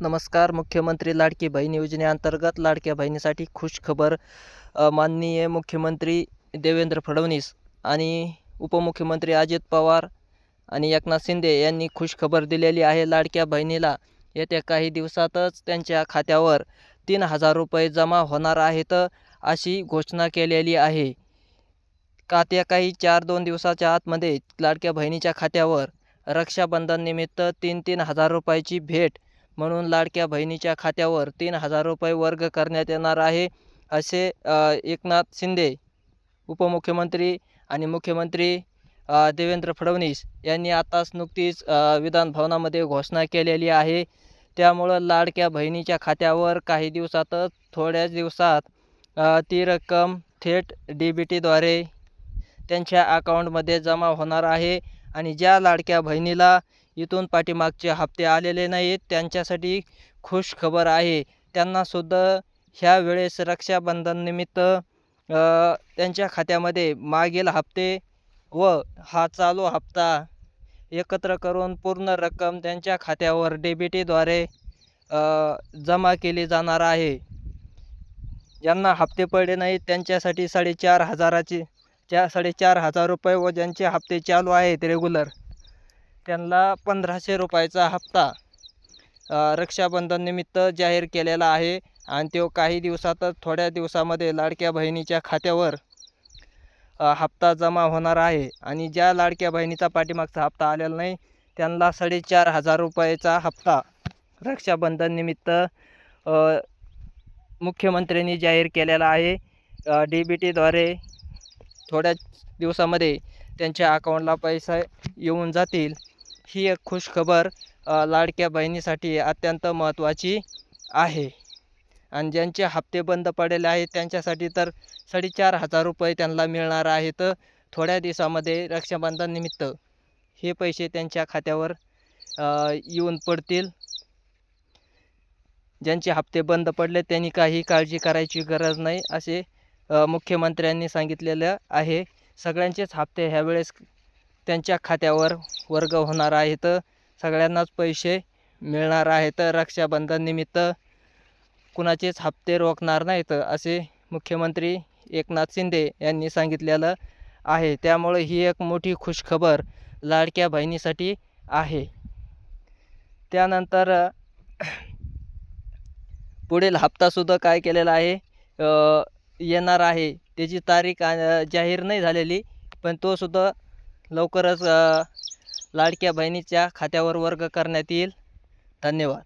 नमस्कार मुख्यमंत्री लाडकी बहीण योजनेअंतर्गत लाडक्या बहिणीसाठी खुश खबर माननीय मुख्यमंत्री देवेंद्र फडणवीस आणि उपमुख्यमंत्री अजित पवार आणि एकनाथ शिंदे यांनी खुश खबर दिलेली आहे. लाडक्या बहिणीला येत्या काही दिवसातच त्यांच्या खात्यावर तीन हजार रुपये जमा होणार आहेत अशी घोषणा केलेली आहे. का त्या काही चार दोन दिवसाच्या आतमध्ये लाडक्या बहिणीच्या खात्यावर रक्षाबंधननिमित्त तीन तीन हजार रुपयाची भेट म्हणून लाडक्या बहिणीच्या खात्यावर तीन हजार रुपये वर्ग करण्यात येणार आहे असे एकनाथ शिंदे उपमुख्यमंत्री आणि मुख्यमंत्री देवेंद्र फडणवीस यांनी आताच नुकतीच विधान विधानभवनामध्ये घोषणा केलेली आहे. त्यामुळं लाडक्या बहिणीच्या खात्यावर काही दिवसातच थोड्याच दिवसात ती रक्कम थेट डी बी टीद्वारे त्यांच्या अकाउंटमध्ये जमा होणार आहे. आणि ज्या लाडक्या बहिणीला इथून पाठीमागचे हप्ते आलेले नाहीत. त्यांच्यासाठी खुश खबर आहे. त्यांनासुद्धा ह्या वेळेस रक्षाबंधननिमित्त त्यांच्या खात्यामध्ये मागील हप्ते व हा चालू हप्ता एकत्र करून पूर्ण रक्कम त्यांच्या खात्यावर डेबिटीद्वारे जमा केली जाणार आहे. ज्यांना हप्ते पडले नाहीत त्यांच्यासाठी साडेचार हजाराची च्या साडेचार हजार रुपये व ज्यांचे हप्ते चालू आहेत रेग्युलर. त्यांना पंधराशे रुपयाचा हप्ता रक्षाबंधननिमित्त जाहीर केलेला आहे आणि तो काही दिवसातच थोड्या दिवसामध्ये लाडक्या बहिणीच्या खात्यावर हप्ता जमा होणार आहे. आणि ज्या लाडक्या बहिणीचा पाठीमागचा हप्ता आलेला नाही त्यांना साडेचार हजार रुपयाचा हप्ता रक्षाबंधननिमित्त मुख्यमंत्र्यांनी जाहीर केलेला आहे. डी बी टीद्वारे थोड्याच दिवसामध्ये त्यांच्या अकाउंटला पैसा येऊन जातील. ही एक खुशखबर लाडक्या बहिणीसाठी अत्यंत महत्त्वाची आहे. आणि ज्यांचे हप्ते बंद पडलेले आहेत त्यांच्यासाठी तर साडेचार हजार रुपये त्यांना मिळणार आहेत थोड्या दिवसामध्ये रक्षाबंधननिमित्त हे पैसे त्यांच्या खात्यावर येऊन पडतील. ज्यांचे हप्ते बंद पडले त्यांनी काही काळजी करायची गरज नाही असे मुख्यमंत्र्यांनी सांगितलेलं आहे. सगळ्यांचेच हप्ते ह्यावेळेस त्यांच्या खात्यावर वर्ग होणार आहेत सगळ्यांनाच पैसे मिळणार आहेत रक्षाबंधननिमित्त कुणाचेच हप्ते रोखणार नाहीत असे मुख्यमंत्री एकनाथ शिंदे यांनी सांगितलेलं आहे. त्यामुळे ही एक मोठी खुशखबर लाडक्या बहिणीसाठी आहे. त्यानंतर पुढील हप्तासुद्धा काय केलेला आहे? येणार आहे. त्याची तारीख जाहीर नाही झालेली पण तोसुद्धा लवकरच लाडक्या बहिणीच्या खात्यावर वर्ग करण्यात येईल. धन्यवाद.